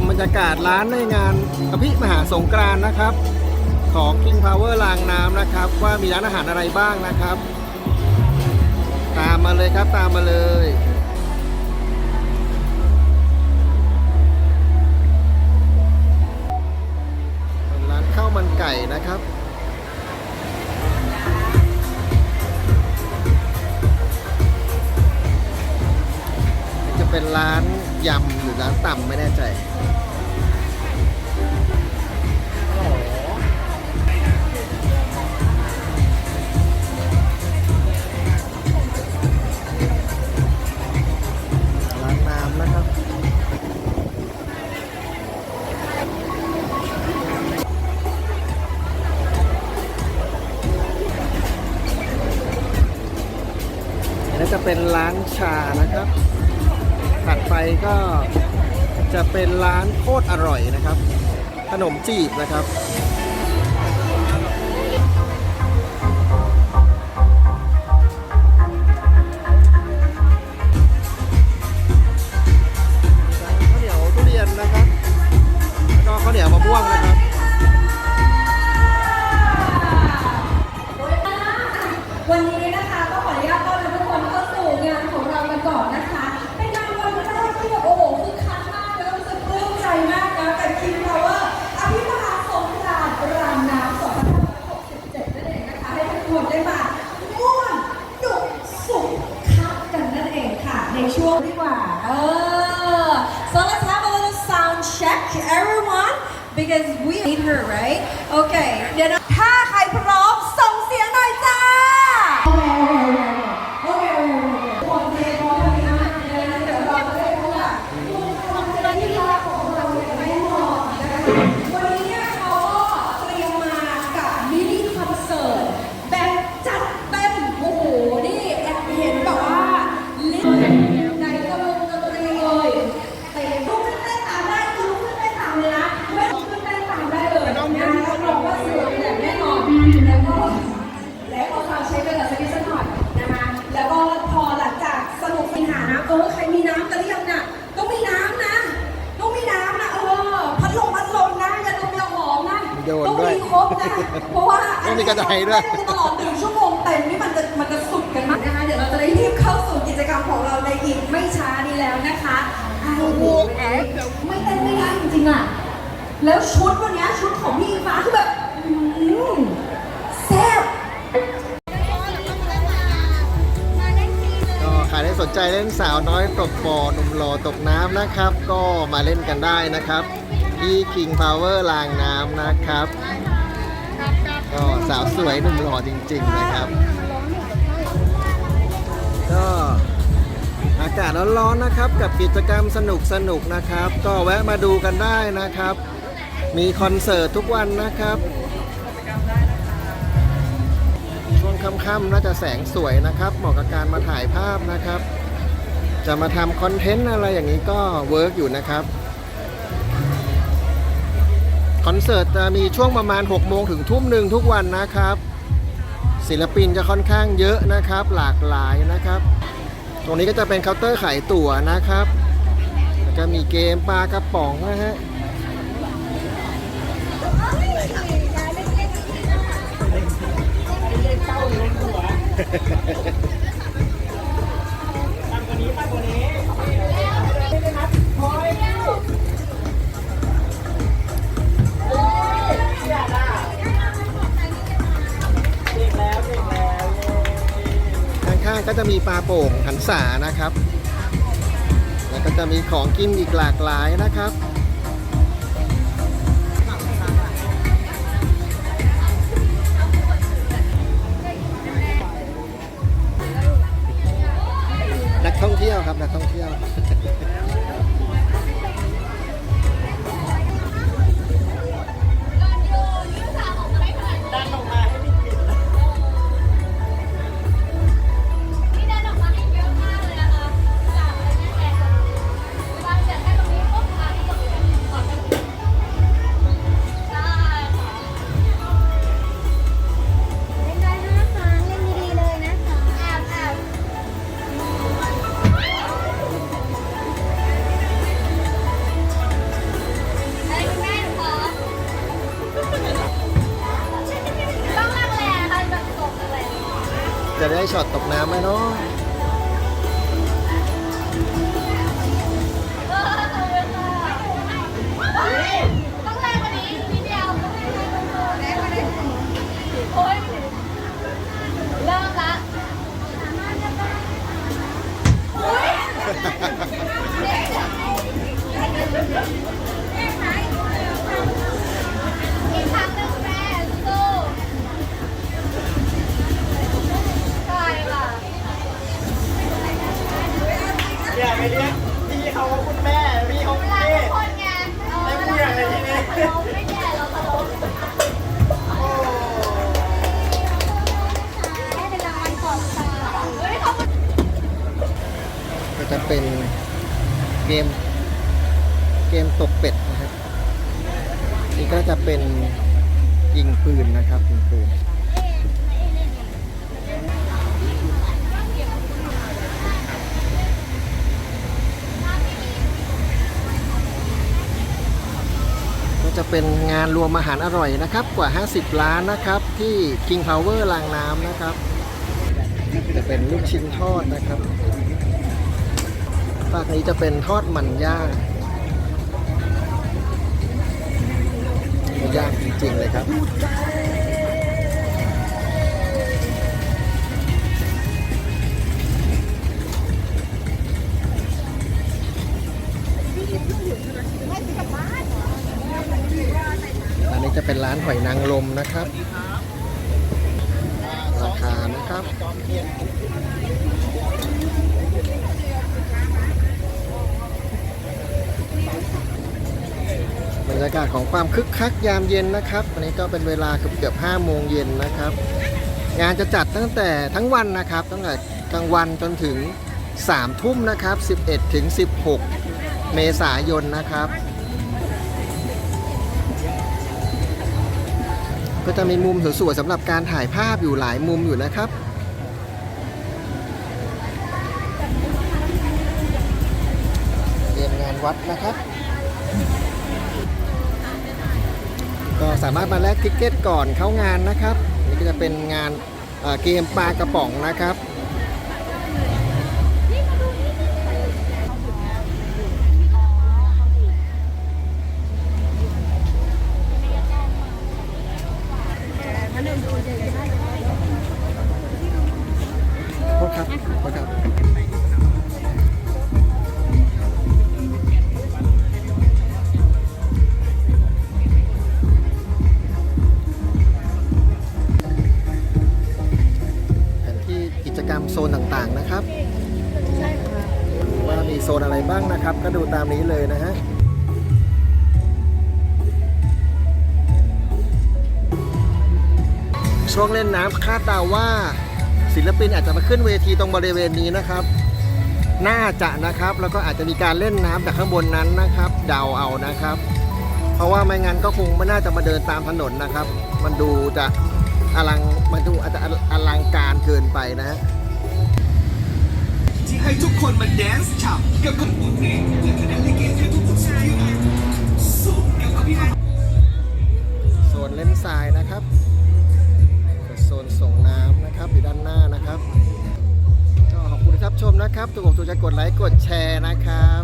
มบรรยากาศร้านในงานอภิมหาสงกรานนะครับ ของ King Power รางน้ำนะครับ ว่ามีร้านอาหารอะไรบ้างนะครับ ตามมาเลยครับตามมาเลยร้านข้าวมันไก่นะครับจะเป็นร้านยำหรือร้านต่ำไม่แน่ใจ จะเป็นร้านชานะครับ ถัดไปก็จะเป็นร้านโคตรอร่อยนะครับ ขนมจีบนะครับข้าวเหนียวทุเรียนนะครับแล้วก็ข้าวเหนียวมะม่วงนะครับวันนี้นะคะก็ขออนุญาต เรากันก่อนนะคะ เป็นงานวันแรกที่แบบโอ้โหคึกคักมากแล้วรู้สึกปลื้มใจมากนะกับคิมพาวเวอร์อภิมหาสงกรานต์รางน้ำ2567นั่นเองนะคะ ให้ทุกคนได้มาม่วนดุสุขคักกันนั่นเองค่ะ ในช่วงดีกว่า เออ so let's have a little sound check everyone because we need her right okay เดี๋ยวนะถ้าใครพร้อมส่ง โยนต้องด้วย มีครบนะ เพราะว่าต้องมีกระดาษด้วยเล่นกันตลอดหนึ่งชั่วโมงเต็มนี่มันจะมันจะสุดกันมากนะคะ เดี๋ยวเราจะได้รีบเข้าสู่กิจกรรมของเราในอีกไม่ช้านี้แล้วนะคะอ้าวโอ้โหไม่เต้นไม่ได้จริงๆอะ แล้วชุดวันเนี้ยชุดของพี่อิงฟ้าคือแบบอื้อหือแซ่บ ก็ใครได้สนใจเล่นสาวน้อยตกบ่อหนุ่มหล่อตกน้ำนะครับ ก็มาเล่นกันได้นะครับ ที่ King Power รางน้ำนะครับ ก็สาวสวยหนุ่มหล่อจริง ๆ นะครับ ก็อากาศร้อนๆนะครับ กับกิจกรรมสนุกๆนะครับ ก็แวะมาดูกันได้นะครับ มีคอนเสิร์ตทุกวันนะครับ ช่วงค่ำๆน่าจะแสงสวยนะครับ เหมาะกับการมาถ่ายภาพนะครับ จะมาทำคอนเทนต์อะไรอย่างนี้ก็เวิร์กอยู่นะครับ คอนเสิร์ตจะมีช่วงประมาณ 6 โมงถึงทุ่มหนึ่งทุกวันนะครับ ศิลปินจะค่อนข้างเยอะนะครับ หลากหลายนะครับ ตรงนี้ก็จะเป็นเคาน์เตอร์ขายตั๋วนะครับแล้วก็มีเกมปลากระป๋องนะฮะข้ จะมีปลาโป่งหันสานะครับ แล้วก็จะมีของกินอีกหลากหลายนะครับ ช็อตตกน้ำไหมเนาะ เกม เกมตกเป็ดนะครับนี่ก็จะเป็นยิงปืนนะครับยิงปืนก็จะเป็นงานรวมอาหารอร่อยนะครับ กว่า 50 ล้านนะครับ ที่ King Power รางน้ำนะครับ จะเป็นลูกชิ้นทอดนะครับ ฝากนี้จะเป็นทอดมันย่างย่างจริงๆเลยครับอันนี้จะเป็นร้านหอยนางรมนะครับ ราคานะครับ บ รรยากาศของความคึกคักยามเย็นนะครับ วันนี้ก็เป็นเวลาเกือบเกือบ5โมงเย็นนะครับ งานจะจัดตั้งแต่ทั้งวันนะครับ ตั้งแต่กลางวันจนถึง3ทุ่มนะครับ 11ถึง16 เมษายนนะครับ ก็จะมีมุมสวยๆสำหรับการถ่ายภาพอยู่หลายมุมอยู่นะครับเรียนงานวัดนะครับ ก็สามารถมาแลกทิกเก็ตก่อนเข้างานนะครับ นี่ก็จะเป็นงานเอ่อเกมปลากระป๋องนะครับ โซนต่างๆนะครับว่ามีโซนอะไรบ้างนะครับ ก็ดูตามนี้เลยนะฮะช่วงเล่นน้ำคาดเดาว่า ศิลปินอาจจะมาขึ้นเวทีตรงบริเวณนี้นะครับ น่าจะนะครับแล้วก็อาจจะมีการเล่นน้ำจากข้างบนนั้นนะครับ เดาเอานะครับ เพราะว่าไม่งั้นก็คงไม่น่าจะมาเดินตามถนนนะครับ มันดูจะอลังมันดูอาจจะอลังการเกินไปนะฮะ ให้ทุกคนมาแดนซ์ฉ่ำกับคนบทเพลงและคณะลิเกให้ทุกคนสุดที่รักสุขกับอภินันโซนเล่นทรายนะครับโซนส่งน้ำนะครับอยู่ด้านหน้านะครับก็ขอบคุณที่รับชมนะครับถูกอกถูกใจกดไลค์กดแชร์นะครับ